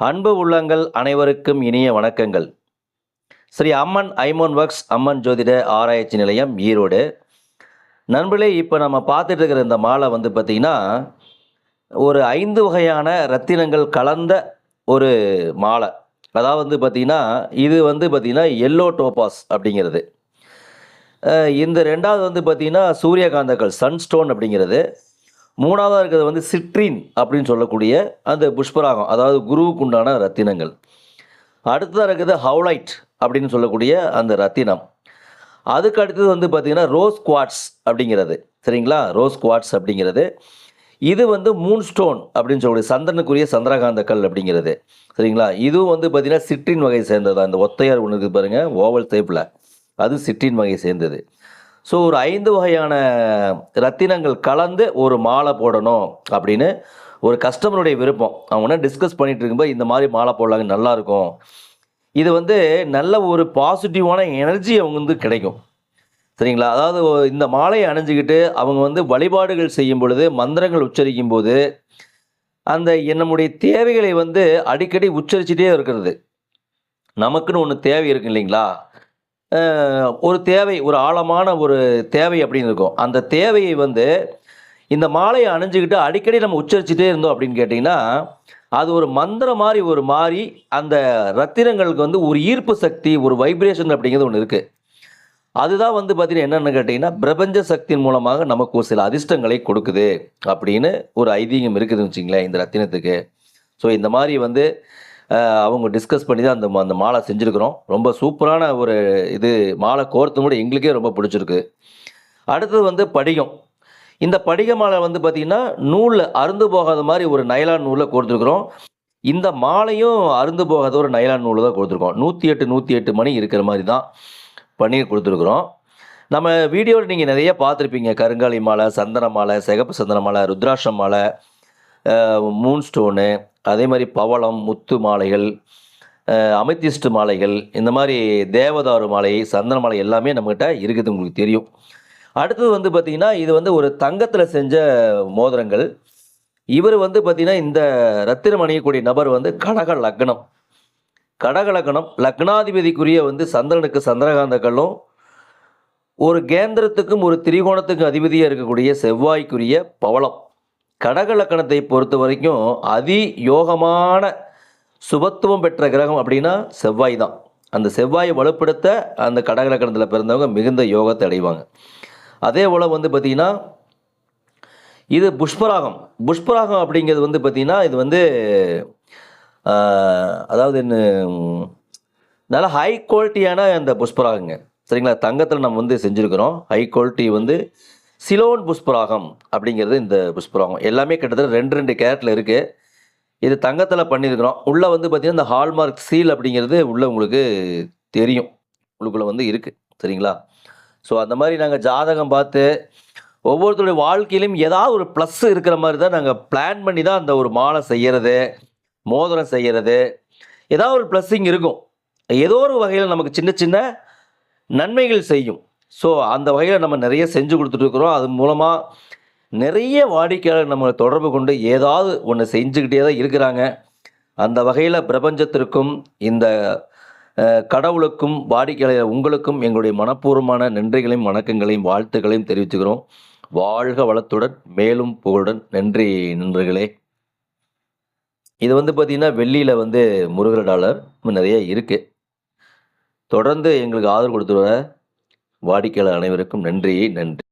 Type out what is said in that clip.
அன்பு உள்ளங்கள் அனைவருக்கும் இனிய வணக்கங்கள். ஸ்ரீ அம்மன் ஐமோன் ஒர்க்ஸ் அம்மன் ஜோதிட ஆராய்ச்சி நிலையம் ஈரோடு. நண்பர்களே இப்போ நம்ம பார்த்துட்டு இருக்கிற இந்த மாலை வந்து பார்த்திங்கன்னா ஒரு ஐந்து வகையான ரத்தினங்கள் கலந்த ஒரு மாலை. அதாவது வந்து பார்த்திங்கன்னா இது வந்து பார்த்திங்கன்னா எல்லோ டோபாஸ் அப்படிங்கிறது. இந்த ரெண்டாவது வந்து பார்த்திங்கன்னா சூரியகாந்தங்கள் சன்ஸ்டோன் அப்படிங்கிறது. மூணாவதாக இருக்கிறது வந்து சிட்ரின் அப்படின்னு சொல்லக்கூடிய அந்த புஷ்பராகம் அதாவது குருவுக்கு உண்டான ரத்தினங்கள். அடுத்ததாக இருக்கிறது ஹவுலைட் அப்படின்னு சொல்லக்கூடிய அந்த ரத்தினம். அதுக்கு அடுத்தது வந்து பார்த்திங்கன்னா ரோஸ் குவாட்ஸ் அப்படிங்கிறது. சரிங்களா? ரோஸ் குவாட்ஸ் அப்படிங்கிறது. இது வந்து மூன் ஸ்டோன் அப்படின்னு சொல்லக்கூடிய சந்திரனுக்குரிய சந்திரகாந்த கல் அப்படிங்கிறது. சரிங்களா? இதுவும் வந்து பார்த்திங்கன்னா சிட்ரின் வகையை சேர்ந்தது? அந்த ஒத்தையார் ஒன்று இருக்குது பாருங்கள் ஓவல் டைப்பில் அது சிட்ரின் வகையை சேர்ந்தது. ஸோ ஒரு ஐந்து வகையான ரத்தினங்கள் கலந்து ஒரு மாலை போடணும் அப்படின்னு ஒரு கஸ்டமருடைய விருப்பம். அவங்க என்ன டிஸ்கஸ் பண்ணிகிட்டு இருக்கும்போது இந்த மாதிரி மாலை போடலாங்க நல்லாயிருக்கும். இது வந்து நல்ல ஒரு பாசிட்டிவான எனர்ஜி அவங்க வந்து கிடைக்கும். சரிங்களா? அதாவது இந்த மாலையை அணிஞ்சுக்கிட்டு அவங்க வந்து வழிபாடுகள் செய்யும் பொழுது மந்திரங்கள் உச்சரிக்கும் போது அந்த நம்முடைய தேவைகளை வந்து அடிக்கடி உச்சரிச்சுட்டே இருக்கிறது. நமக்குன்னு ஒன்று தேவை இருக்கு இல்லைங்களா? ஒரு தேவை ஒரு ஆழமான ஒரு தேவை அப்படின்னு இருக்கும். அந்த தேவையை வந்து இந்த மாலையை அணிஞ்சுக்கிட்டு அடிக்கடி நம்ம உச்சரிச்சுட்டே இருந்தோம் அப்படின்னு கேட்டிங்கன்னா அது ஒரு மந்திரம் மாதிரி ஒரு மாதிரி அந்த ரத்தினங்களுக்கு வந்து ஒரு ஈர்ப்பு சக்தி ஒரு வைப்ரேஷன் அப்படிங்கிறது ஒன்று இருக்குது அதுதான் வந்து பார்த்தீங்கன்னா என்னென்னு கேட்டிங்கன்னா பிரபஞ்ச சக்தியின் மூலமாக நமக்கு ஒரு சில அதிர்ஷ்டங்களை கொடுக்குது அப்படின்னு ஒரு ஐதீகம் இருக்குதுன்னு வச்சிங்களேன் இந்த ரத்தினத்துக்கு. ஸோ இந்த மாதிரி வந்து அவங்க டிஸ்கஸ் பண்ணி தான் அந்த மா- அந்த மாலை செஞ்சுருக்கிறோம். ரொம்ப சூப்பரான ஒரு இது மாலை கோர்த்து கூட எங்களுக்கே ரொம்ப பிடிச்சிருக்கு. அடுத்தது வந்து படிகம். இந்த படிக மாலை வந்து பார்த்திங்கன்னா நூலில் அருந்து போகாத மாதிரி ஒரு நைலான் நூலில் கொடுத்துருக்குறோம் இந்த மாலையும் அருந்து போகாத ஒரு நைலான் நூலில் தான் கொடுத்துருக்கோம் நூற்றி எட்டு நூற்றி எட்டு மணி இருக்கிற மாதிரி தான் பண்ணி கொடுத்துருக்குறோம். நம்ம வீடியோவில் நீங்கள் நிறைய பார்த்துருப்பீங்க. கருங்காலி மாலை சந்தன மாலை சிகப்பு சந்தன மாலை ருத்ராட்சம் மாலை மூன் ஸ்டோனு அதே மாதிரி பவளம் முத்து மாலைகள் அஹ், மாலைகள் இந்த மாதிரி தேவதாரு மாலை சந்தன மாலை எல்லாமே நம்மகிட்ட இருக்குது உங்களுக்கு தெரியும். அடுத்தது வந்து பார்த்திங்கன்னா இது வந்து ஒரு தங்கத்தில் செஞ்ச மோதிரங்கள். இவர் வந்து பார்த்திங்கன்னா இந்த ரத்தினம் அணியக்கூடிய நபர் வந்து கடக லக்னம். கடக லக்னம் லக்னாதிபதிக்குரிய வந்து சந்திரனுக்கு சந்திரகாந்த ஒரு கேந்திரத்துக்கும் ஒரு திரிகோணத்துக்கும் அதிபதியாக இருக்கக்கூடிய செவ்வாய்க்குரிய பவளம். கடகலக்கணத்தை பொறுத்த வரைக்கும் அதி யோகமான சுபத்துவம் பெற்ற கிரகம் அப்படின்னா செவ்வாய் தான். அந்த செவ்வாயை வலுப்படுத்த அந்த கடகலக்கணத்தில் பிறந்தவங்க மிகுந்த யோகத்தை அடைவாங்க. அதே போல் வந்து பார்த்திங்கன்னா இது புஷ்பராகம். புஷ்பராகம் அப்படிங்கிறது வந்து பார்த்திங்கன்னா இது வந்து அதாவது என்ன நல்ல ஹை குவாலிட்டியான அந்த புஷ்பராகங்க. சரிங்களா? தங்கத்தில் நம்ம வந்து செஞ்சுருக்கிறோம். ஹை குவாலிட்டி வந்து சிலோன் புஷ்பராகம் அப்படிங்கிறது இந்த புஷ்பராகம். எல்லாமே கிட்டத்தட்ட ரெண்டு ரெண்டு கேரட்டில் இருக்குது இது தங்கத்தில் பண்ணியிருக்கிறோம் உள்ளே வந்து பார்த்திங்கன்னா இந்த ஹால்மார்க் சீல் அப்படிங்கிறது உள்ளே உங்களுக்கு தெரியும். உள்ளுக்குள்ளே வந்து இருக்குது சரிங்களா? ஸோ அந்த மாதிரி நாங்கள் ஜாதகம் பார்த்து ஒவ்வொருத்தருடைய வாழ்க்கையிலும் ஏதாவது ஒரு ப்ளஸ் இருக்கிற மாதிரி தான் நாங்கள் பிளான் பண்ணி தான் அந்த ஒரு மாலை செய்கிறது மோதிரம் செய்கிறது ஏதாவது ஒரு ப்ளஸ்ஸிங் இருக்கும். ஏதோ ஒரு வகையில் நமக்கு சின்ன சின்ன நன்மைகள் செய்யும். ஸோ அந்த வகையில் நம்ம நிறைய செஞ்சு கொடுத்துட்ருக்குறோம் அது மூலமாக நிறைய வாடிக்கையாளர் நம்மளை தொடர்பு கொண்டு ஏதாவது ஒன்று செஞ்சுக்கிட்டே தான் இருக்கிறாங்க. அந்த வகையில் பிரபஞ்சத்திற்கும் இந்த கடவுளுக்கும் வாடிக்கையாளர் உங்களுக்கும் எங்களுடைய மனப்பூர்வமான நன்றிகளையும் வணக்கங்களையும் வாழ்த்துக்களையும் தெரிவிச்சுக்கிறோம். வாழ்க வளத்துடன் மேலும் புகழுடன். நன்றி நண்பர்களே. இது வந்து பார்த்திங்கன்னா வெள்ளியில் வந்து முருகர் டாலர் இன்னும் நிறைய இருக்குது தொடர்ந்து எங்களுக்கு ஆதரவு கொடுத்துருவேன் வாடிக்கையாளர் அனைவருக்கும் நன்றி நன்றி.